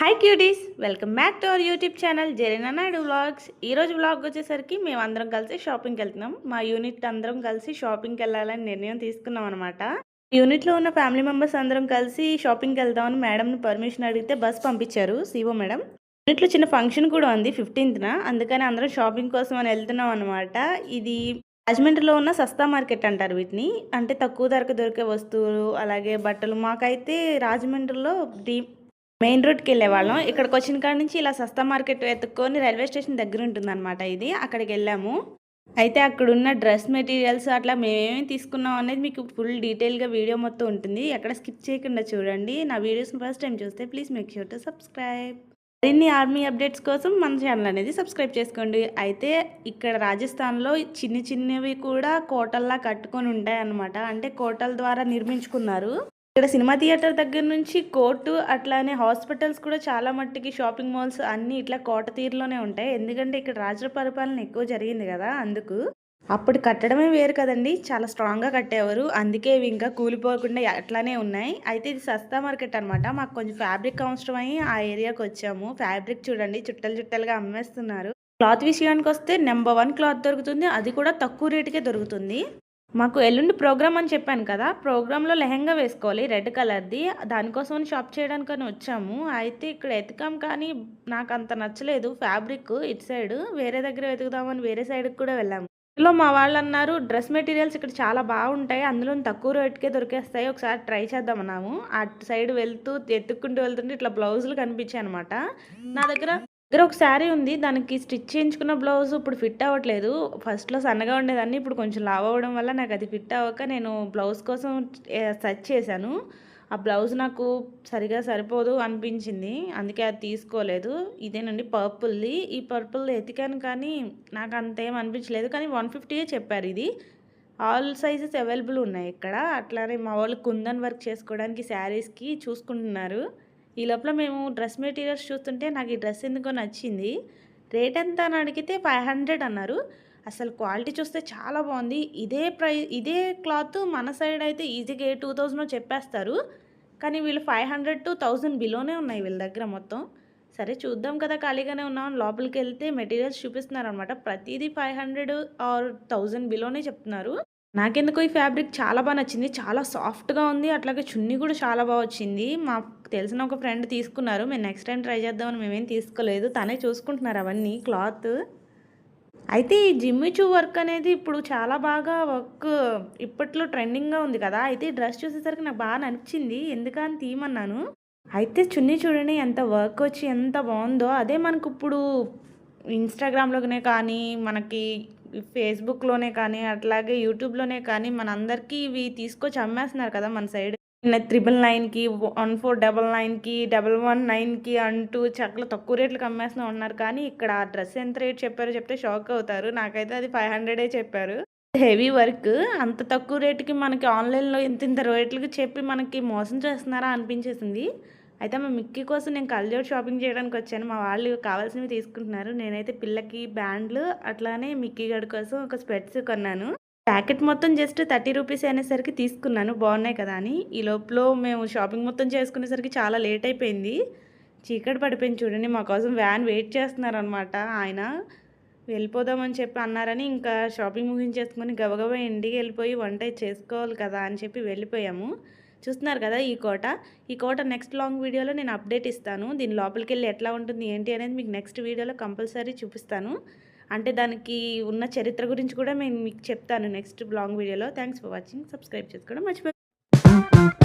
Hi cuties welcome back to our YouTube channel Zarina Naidu vlogs ఈరోజు vlog వచ్చేసరికి మేము అందరం కలిసి షాపింగ్కి వెళ్తున్నాం. మా యూనిట్ అందరం కలిసి షాపింగ్కి వెళ్ళాలని నిర్ణయం తీసుకున్నాం అనమాట యూనిట్లో ఉన్న ఫ్యామిలీ మెంబర్స్ అందరం కలిసి షాపింగ్కి వెళ్దామని మేడంని పర్మిషన్ అడిగితే బస్ పంపించారు సివో మేడం యూనిట్లో చిన్న ఫంక్షన్ కూడా ఉంది ఫిఫ్టీన్త్న అందుకని అందరం షాపింగ్ కోసం అని వెళ్తున్నాం అనమాట ఇది రాజమండ్రిలో ఉన్న సస్తా మార్కెట్ అంటారు వీటిని. అంటే తక్కువ ధరకు దొరికే వస్తువులు అలాగే బట్టలు. మాకైతే రాజమండ్రిలో డీ మెయిన్ రోడ్కి వెళ్ళే వాళ్ళం ఇక్కడికి వచ్చిన కాడ నుంచి ఇలా సస్తా మార్కెట్ వెతుక్కొని రైల్వే స్టేషన్ దగ్గర ఉంటుందన్నమాట ఇది. అక్కడికి వెళ్ళాము. అయితే అక్కడ ఉన్న డ్రెస్ మెటీరియల్స్ అట్లా మేమేమి తీసుకున్నాం అనేది మీకు ఫుల్ డీటెయిల్గా వీడియో మొత్తం ఉంటుంది. ఎక్కడ స్కిప్ చేయకుండా చూడండి. నా వీడియోస్ని ఫస్ట్ టైం చూస్తే please make sure to subscribe. మరిన్ని ఆర్మీ అప్డేట్స్ కోసం మన ఛానల్ అనేది సబ్స్క్రైబ్ చేసుకోండి. అయితే ఇక్కడ రాజస్థాన్లో చిన్న చిన్నవి కూడా కోటల్లా కట్టుకొని ఉంటాయన్నమాట. అంటే కోటల ద్వారా నిర్మించుకున్నారు. ఇక్కడ సినిమా థియేటర్ దగ్గర నుంచి కోర్టు అట్లానే హాస్పిటల్స్ కూడా చాలా మట్టుకి షాపింగ్ మాల్స్ అన్నీ ఇట్లా కోట తీరులోనే ఉంటాయి. ఎందుకంటే ఇక్కడ రాజుల పరిపాలన ఎక్కువ జరిగింది కదా అందుకు. అప్పుడు కట్టడమే వేరు కదండి. చాలా స్ట్రాంగ్గా కట్టేవారు. అందుకే ఇవి ఇంకా కూలిపోకుండా అట్లానే ఉన్నాయి. అయితే ఇది సస్తా మార్కెట్ అనమాట మాకు కొంచెం ఫ్యాబ్రిక్ అవసరం అయ్యి ఆ ఏరియాకి వచ్చాము. ఫ్యాబ్రిక్ చూడండి చుట్టలు చుట్టలుగా అమ్మేస్తున్నారు. క్లాత్ విషయానికి వస్తే నెంబర్ వన్ క్లాత్ దొరుకుతుంది. అది కూడా తక్కువ రేటుకే దొరుకుతుంది. మాకు ఎల్లుండి ప్రోగ్రామ్ అని చెప్పాను కదా ప్రోగ్రాంలో లెహంగా వేసుకోవాలి రెడ్ కలర్ది. దానికోసం షాప్ చేయడానికని వచ్చాము. అయితే ఇక్కడ ఎతికాం కానీ నాకు అంత నచ్చలేదు. ఫ్యాబ్రిక్ ఇటు సైడ్ వేరే దగ్గర వెతుకుదామని వేరే సైడ్కి కూడా వెళ్ళాము. ఇందులో మా వాళ్ళు అన్నారు డ్రెస్ మెటీరియల్స్ ఇక్కడ చాలా బాగుంటాయి అందులో తక్కువ రేట్కే దొరికేస్తాయి ఒకసారి ట్రై చేద్దామన్నాము అటు సైడ్ వెళ్తూ ఎత్తుక్కుంటూ వెళ్తుంటే ఇట్లా బ్లౌజులు కనిపించాయి అనమాట నా దగ్గర దగ్గర ఒక శారీ ఉంది దానికి స్టిచ్ చేయించుకున్న బ్లౌజ్ ఇప్పుడు ఫిట్ అవ్వట్లేదు. ఫస్ట్లో సన్నగా ఉండేదాన్ని ఇప్పుడు కొంచెం లావ్ అవ్వడం వల్ల నాకు అది ఫిట్ అవ్వక నేను బ్లౌజ్ కోసం సెర్చ్ చేశాను. ఆ బ్లౌజ్ నాకు సరిగా సరిపోదు అనిపించింది అందుకే అది తీసుకోలేదు. ఇదేనండి పర్పుల్ది. ఈ పర్పుల్ ఎతికాను కానీ నాకు అంతేం అనిపించలేదు కానీ వన్ ఫిఫ్టీయే చెప్పారు ఇది. ఆల్ సైజెస్ అవైలబుల్ ఉన్నాయి ఇక్కడ. అట్లానే మా వాళ్ళు కుందన్ వర్క్ చేసుకోవడానికి శారీస్కి చూసుకుంటున్నారు. ఈ లోపల మేము డ్రెస్ మెటీరియల్స్ చూస్తుంటే నాకు ఈ డ్రెస్ ఎందుకో నచ్చింది. రేట్ ఎంత అని అడిగితే ఫైవ్ హండ్రెడ్ అన్నారు. అసలు క్వాలిటీ చూస్తే చాలా బాగుంది. ఇదే ప్రై ఇదే క్లాత్ మన సైడ్ అయితే ఈజీగా ఏ టూ థౌజండ్ చెప్పేస్తారు. కానీ వీళ్ళు ఫైవ్ హండ్రెడ్ టు థౌజండ్ బిలోనే ఉన్నాయి వీళ్ళ దగ్గర మొత్తం. సరే చూద్దాం కదా ఖాళీగానే ఉన్నాం లోపలికి వెళ్తే మెటీరియల్స్ చూపిస్తున్నారు అనమాట ప్రతిదీ ఫైవ్ హండ్రెడ్ ఆర్ థౌజండ్ బిలోనే చెప్తున్నారు. నాకెందుకో ఈ ఫ్యాబ్రిక్ చాలా బాగా నచ్చింది. చాలా సాఫ్ట్గా ఉంది. అట్లాగే చున్నీ కూడా చాలా బాగా వచ్చింది. మాకు తెలిసిన ఒక ఫ్రెండ్ తీసుకున్నారు. మేము నెక్స్ట్ టైం ట్రై చేద్దామని మేమేం తీసుకోలేదు. తనే చూసుకుంటున్నారు అవన్నీ క్లాత్. అయితే ఈ జిమ్మిచూ వర్క్ అనేది ఇప్పుడు చాలా బాగా వర్క్ ఇప్పట్లో ట్రెండింగ్గా ఉంది కదా. అయితే డ్రెస్ చూసేసరికి నాకు బాగా నచ్చింది. ఎందుకని తీయమన్నాను? అయితే చున్నీ చూడండి ఎంత వర్క్ వచ్చి ఎంత బాగుందో. అదే మనకు ఇప్పుడు ఇన్స్టాగ్రామ్లోనే కానీ మనకి ఫేస్బుక్లోనే కానీ అట్లాగే యూట్యూబ్లోనే కానీ మనందరికీ ఇవి తీసుకొచ్చి అమ్మేస్తున్నారు కదా మన సైడ్. త్రిబుల్ నైన్కి వన్ ఫోర్ డబల్ నైన్కి డబల్ వన్ నైన్కి అంటూ చక్కలు తక్కువ రేట్లకు అమ్మేస్తూ ఉన్నారు. కానీ ఇక్కడ ఆ డ్రెస్ ఎంత రేట్ చెప్పారో చెప్తే షాక్ అవుతారు. నాకైతే అది ఫైవ్ హండ్రెడే చెప్పారు. హెవీ వర్క్ అంత తక్కువ రేటుకి మనకి ఆన్లైన్లో ఇంత ఇంత రేట్లకి చెప్పి మనకి మోసం చేస్తున్నారా అనిపించేసింది. అయితే మా మిక్కీ కోసం నేను కళ్ళజోడు షాపింగ్ చేయడానికి వచ్చాను. మా వాళ్ళు కావాల్సినవి తీసుకుంటున్నారు. నేనైతే పిల్లకి బ్యాండ్లు అట్లానే మిక్కీ గడి కోసం ఒక స్పెట్స్ కొన్నాను. ప్యాకెట్ మొత్తం జస్ట్ థర్టీ రూపీస్ అనేసరికి తీసుకున్నాను. బాగున్నాయి కదా అని. ఈ లోపల మేము షాపింగ్ మొత్తం చేసుకునేసరికి చాలా లేట్ అయిపోయింది. చీకటి పడిపోయింది చూడండి. మా కోసం వ్యాన్ వెయిట్ చేస్తున్నారనమాట ఆయన. వెళ్ళిపోదామని చెప్పి అన్నారని ఇంకా షాపింగ్ ముగించేసుకొని గబగబా ఇంటికి వెళ్ళిపోయి వంట చేసుకోవాలి కదా అని చెప్పి వెళ్ళిపోయాము. చూస్తున్నారు కదా ఈ కోట? ఈ కోట నెక్స్ట్ లాంగ్ వీడియోలో నేను అప్డేట్ ఇస్తాను. దీని లోపలికి వెళ్ళి ఎట్లా ఉంటుంది ఏంటి అనేది మీకు నెక్స్ట్ వీడియోలో కంపల్సరీ చూపిస్తాను. అంటే దానికి ఉన్న చరిత్ర గురించి కూడా నేను మీకు చెప్తాను నెక్స్ట్ లాంగ్ వీడియోలో థ్యాంక్స్ ఫర్ వాచింగ్ సబ్స్క్రైబ్ చేసుకోవడం మర్చిపోయి